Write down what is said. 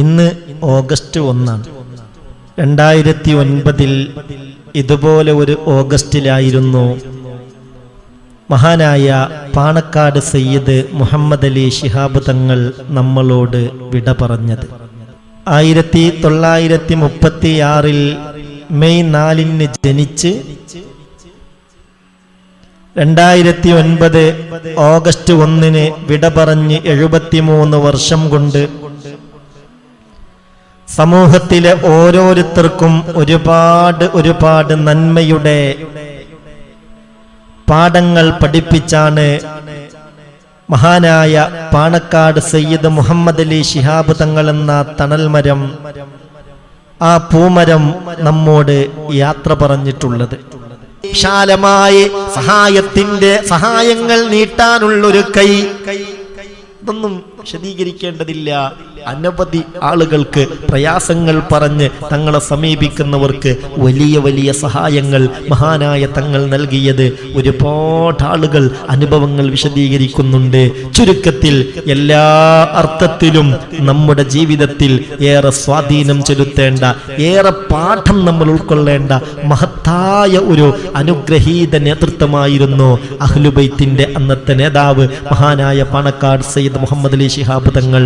ഇന്ന് ഓഗസ്റ്റ് ഒന്നാണ്. രണ്ടായിരത്തി ഒൻപതിൽ ഇതുപോലെ ഒരു ഓഗസ്റ്റിലായിരുന്നു. മഹാനായ പാണക്കാട് സയ്യിദ് മുഹമ്മദ് അലി ശിഹാബ് തങ്ങൾ നമ്മളോട് വിട പറഞ്ഞത്. ആയിരത്തി തൊള്ളായിരത്തി മുപ്പത്തിയാറിൽ മെയ് നാലിന് ജനിച്ച് രണ്ടായിരത്തി ഒൻപത് ഓഗസ്റ്റ് ഒന്നിന് വിട പറഞ്ഞ് എഴുപത്തിമൂന്ന് വർഷം കൊണ്ട് സമൂഹത്തിലെ ഓരോരുത്തർക്കും ഒരുപാട് ഒരുപാട് നന്മയുടെ പാഠങ്ങൾ പഠിപ്പിച്ചാണ് മഹാനായ പാണക്കാട് സയ്യിദ് മുഹമ്മദ് അലി ശിഹാബ് തങ്ങൾ എന്ന തണൽമരം ആ പൂമരം നമ്മോട് യാത്ര പറഞ്ഞിട്ടുള്ളത്. വിശാലമായി സഹായത്തിന്റെ സഹായങ്ങൾ നീട്ടാനുള്ളൊരു കൈ ഇതൊന്നും വിശദീകരിക്കേണ്ടതില്ല. അനവധി ആളുകൾക്ക് പ്രയാസങ്ങൾ പറഞ്ഞ് തങ്ങളെ സമീപിക്കുന്നവർക്ക് വലിയ വലിയ സഹായങ്ങൾ മഹാനായ തങ്ങൾ നൽകിയത് ഒരുപാട് ആളുകൾ അനുഭവങ്ങൾ വിശദീകരിക്കുന്നുണ്ട്. ചുരുക്കത്തിൽ എല്ലാ അർത്ഥത്തിലും നമ്മുടെ ജീവിതത്തിൽ ഏറെ സ്വാധീനം ചെലുത്തേണ്ട ഏറെ പാഠം നമ്മൾ ഉൾക്കൊള്ളേണ്ട മഹത്തായ ഒരു അനുഗ്രഹീത നേതൃത്വമായിരുന്നു അഹ്ലുബൈത്തിന്റെ അന്നത്തെ നേതാവ് മഹാനായ പാണക്കാട് സയ്യിദ് മുഹമ്മദ് അലി ശിഹാബ് തങ്ങൾ.